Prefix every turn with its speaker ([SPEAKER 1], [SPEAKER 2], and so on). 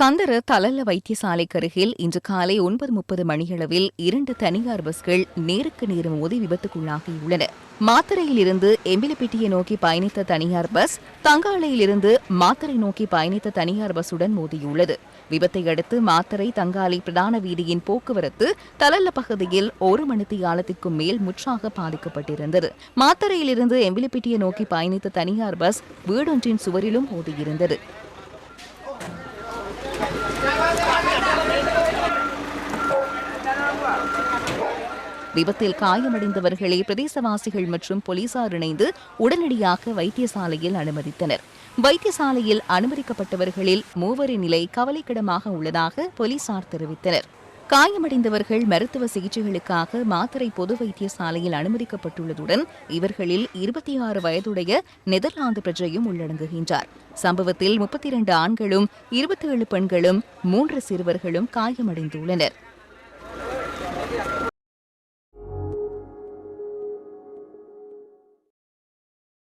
[SPEAKER 1] கந்தர தலல்ல வைத்தியசாலைக்கு அருகில் இன்று காலை ஒன்பது முப்பது மணியளவில் இரண்டு தனியார் பஸ்கள் நேருக்கு நேர் மோதி விபத்துக்குள்ளாகியுள்ளன. மாத்தரையிலிருந்து எம்பிலப்பிட்டியை நோக்கி பயணித்த தனியார் பஸ் தங்காலையிலிருந்து மாத்தரை நோக்கி பயணித்த தனியார் பஸ்ஸுடன் மோதியுள்ளது. விபத்தை அடுத்து மாத்தரை தங்காலை பிரதான வீதியின் போக்குவரத்து தலல்ல பகுதியில் ஒரு மணித்தியாலத்திற்கும் மேல் முற்றாக பாதிக்கப்பட்டிருந்தது. மாத்தரையிலிருந்து எம்பிலப்பிட்டியை நோக்கி பயணித்த தனியார் பஸ் வீடொன்றின் சுவரிலும் மோதியிருந்தது. விபத்தில் காயமடைந்தவர்களை பிரதேசவாசிகள் மற்றும் போலீசார் இணைந்து உடனடியாக வைத்தியசாலையில் அனுமதித்தனர். வைத்தியசாலையில் அனுமதிக்கப்பட்டவர்களில் மூவரின் நிலை கவலைக்கிடமாக உள்ளதாக போலீசார் தெரிவித்தனர். காயமடைந்தவர்கள் மருத்துவ சிகிச்சைகளுக்காக மாத்திரை பொது வைத்தியசாலையில் அனுமதிக்கப்பட்டுள்ளதுடன் இவர்களில் இருபத்தி ஆறு வயதுடைய நெதர்லாந்து பிரஜையும் உள்ளடங்குகின்றார். சம்பவத்தில் முப்பத்தி இரண்டு ஆண்களும் இருபத்தி ஏழு பெண்களும் மூன்று சிறுவர்களும் காயமடைந்துள்ளனர்.